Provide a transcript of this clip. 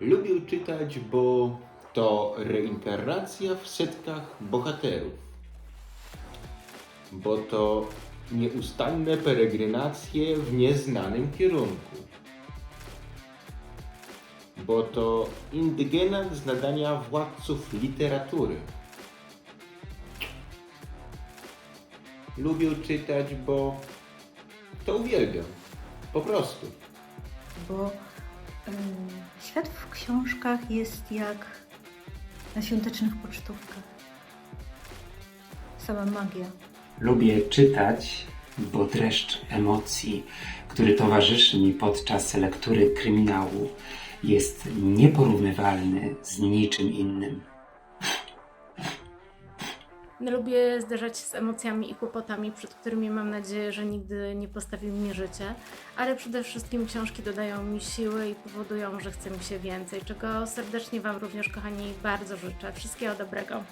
Lubię czytać, bo to reinkarnacja w setkach bohaterów. Bo to nieustanne peregrinacje w nieznanym kierunku. Bo to indygenat z nadania władców literatury. Lubię czytać, bo to uwielbiam. Po prostu. bo świat w książkach jest jak na świątecznych pocztówkach. Sama magia. Lubię czytać, bo dreszcz emocji, który towarzyszy mi podczas lektury kryminału, jest nieporównywalny z niczym innym. Lubię zderzać się z emocjami i kłopotami, przed którymi mam nadzieję, że nigdy nie postawi mnie życie, ale przede wszystkim książki dodają mi siły i powodują, że chce mi się więcej, czego serdecznie Wam również, kochani, bardzo życzę. Wszystkiego dobrego.